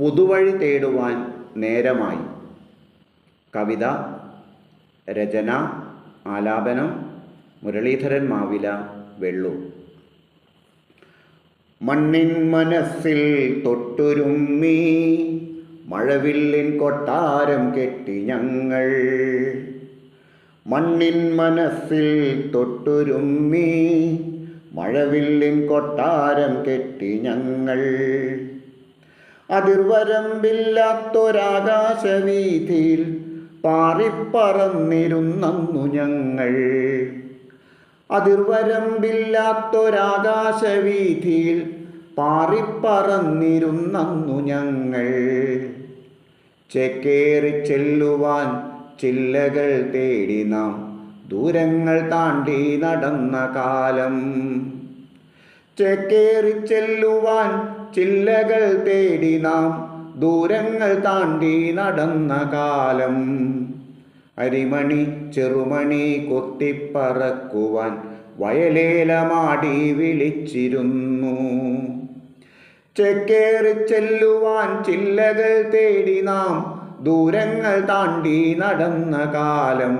പുതുവഴി തേടുവാൻ നേരമായി. കവിത രചന ആലാപനം മുരളീധരൻ മാവില വെള്ളൂർ. മണ്ണിൻ മനസ്സിൽ തൊട്ടുരുമ്മി മഴവില്ലിൻ കൊട്ടാരം കെട്ടി ഞങ്ങൾ. മണ്ണിൻ മനസ്സിൽ തൊട്ടുരുമ്മി മഴവില്ലിൻ കൊട്ടാരം കെട്ടി ഞങ്ങൾ. അതിർവരമ്പില്ലാത്തൊരാകാശവീഥിയിൽ പാറിപ്പറന്നിരുന്നു ഞങ്ങൾ. അതിർവരമ്പില്ലാത്തൊരാകാശവീഥിയിൽ പാറിപ്പറന്നിരുന്നു ഞങ്ങൾ. ചെക്കേറി ചെല്ലുവാൻ ചില്ലകൾ തേടി നാം ദൂരങ്ങൾ താണ്ടി നടന്ന കാലം. ചെക്കേറി ചെല്ലുവാൻ ചില്ലകൾ തേടി നാം ദൂരങ്ങൾ താണ്ടി നടന്ന കാലം. അരിമണി ചെറുമണി കൊത്തിപ്പറക്കുവാൻ വയലേലമാടി വിളിച്ചിരുന്നു. ചെക്കേറി ചെല്ലുവാൻ ചില്ലകൾ തേടി നാം ദൂരങ്ങൾ താണ്ടി നടന്ന കാലം.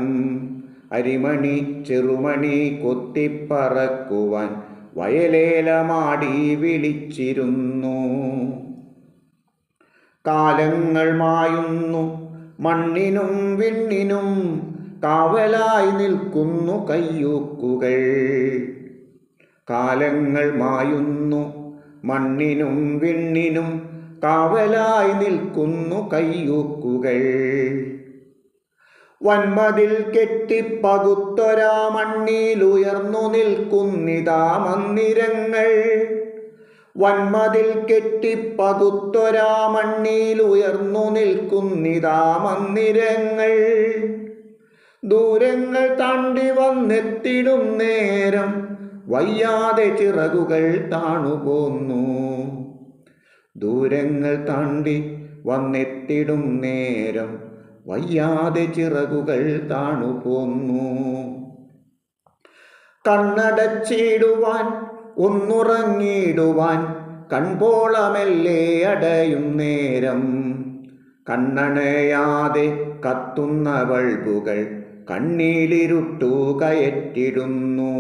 അരിമണി ചെറുമണി കൊത്തിപ്പറക്കുവാൻ വയലേലമാടി വിളിച്ചിരുന്നു. കാലങ്ങൾ മായുന്നു മണ്ണിനും വിണ്ണിനും കാവലായി നിൽക്കുന്നു കയ്യൂക്കുകൾ. കാലങ്ങൾ മായുന്നു മണ്ണിനും വിണ്ണിനും കാവലായി നിൽക്കുന്നു കയ്യൂക്കുകൾ. വന്മതിൽ കെട്ടിപ്പകുത്തൊരാമണ്ണിയിലുയർന്നു നിൽക്കുന്നിതാ മന്ദിരങ്ങൾ. വന്മതിൽ കെട്ടിപ്പകുത്തൊരാമണ്ണിയിലുയർന്നു നിൽക്കുന്നിതാ മന്ദിരങ്ങൾ. ദൂരങ്ങൾ താണ്ടി വന്നെത്തിടും നേരം വയ്യാതെ ചിറകുകൾ താണുപോന്നു ദൂരങ്ങൾ താണ്ടി വന്നെത്തിടും നേരം വയ്യാതെ ചിറകുകൾ താണുപോന്നു കണ്ണടച്ചിടുവാൻ ഒന്നുറങ്ങിടുവാൻ കൺപോളമല്ലേ അടയും നേരം. കണ്ണണയാതെ കത്തുന്ന ബൾബുകൾ കണ്ണീലിരുട്ടു കയറ്റിടുന്നു.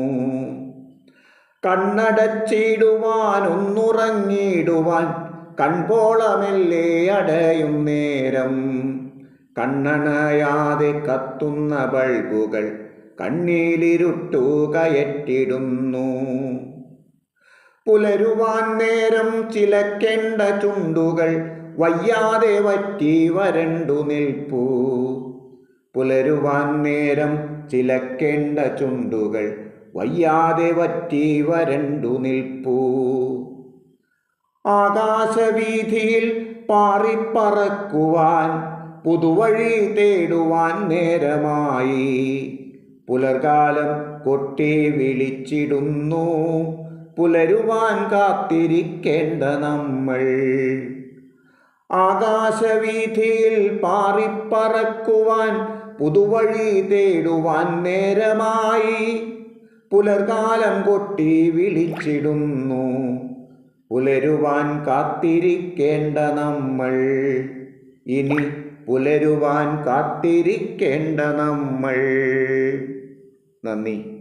കണ്ണടച്ചിടുവാൻ ഒന്നുറങ്ങിടുവാൻ കൺപോളമല്ലേ അടയും നേരം. കണ്ണണയാതെ കത്തുന്ന ബൾബുകൾ കണ്ണീലിരുട്ടു കയറ്റിടുന്നു പുലരുവാൻ നേരം ചിലക്കേണ്ട ചുണ്ടുകൾ വയ്യാതെ വറ്റി വരണ്ടു നിൽപ്പൂ. പുലരുവാൻ നേരം ചിലക്കേണ്ട ചുണ്ടുകൾ വയ്യാതെ വറ്റി വരണ്ടു നിൽപ്പൂ. ആകാശവീഥിയിൽ പാറിപ്പറക്കുവാൻ പുതുവഴി തേടുവാൻ നേരമായി. പുലർകാലം കൊട്ടി വിളിച്ചിടുന്നു. പുലരുവാൻ കാത്തിരിക്കേണ്ട നമ്മൾ. ആകാശവീഥിയിൽ പാറിപ്പറക്കുവാൻ പുതുവഴി തേടുവാൻ നേരമായി. പുലർകാലം കൊട്ടി വിളിച്ചിടുന്നു. പുലരുവാൻ കാത്തിരിക്കേണ്ട നമ്മൾ. ഇനി പുലരുവാൻ കാത്തിരിക്കേണ്ട നമ്മൾ. നന്ദി.